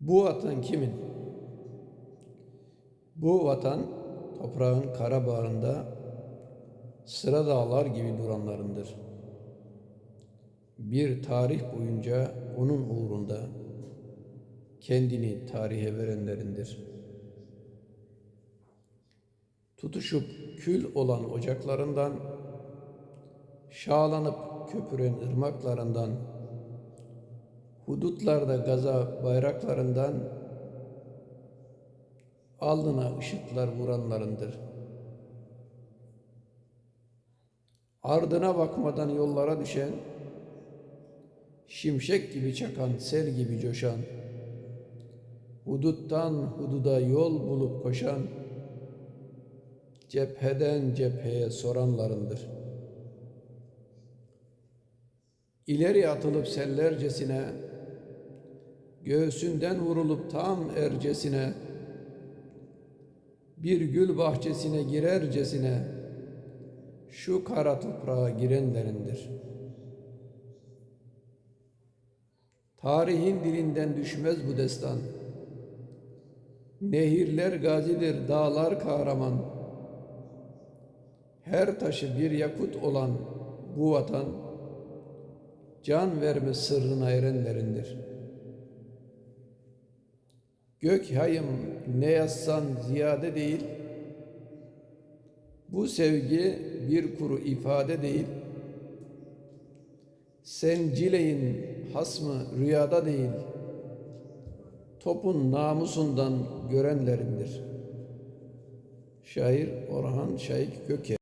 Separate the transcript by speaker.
Speaker 1: Bu vatan kimin? Bu vatan toprağın kara bağrında sıra dağlar gibi duranlarındır. Bir tarih boyunca onun uğrunda kendini tarihe verenlerindir. Tutuşup kül olan ocaklarından, şağlanıp köpüren ırmaklarından, hudutlarda gaza bayraklarından alnına ışıklar vuranlarındır. Ardına bakmadan yollara düşen, şimşek gibi çakan, sel gibi coşan, huduttan hududa yol bulup koşan, cepheden cepheye soranlarındır. İleri atılıp sellercesine, göğsünden vurulup tam ercesine, bir gül bahçesine girercesine, şu kara toprağa girenlerindir. Tarihin dilinden düşmez bu destan. Nehirler gazidir, dağlar kahraman. Her taşı bir yakut olan bu vatan, can verme sırrına erenlerindir. Gök hayım ne yazsan ziyade değil, bu sevgi bir kuru ifade değil, sen cileyin hasmı rüyada değil, topun namusundan görenlerindir. Şair Orhan Şahik Göke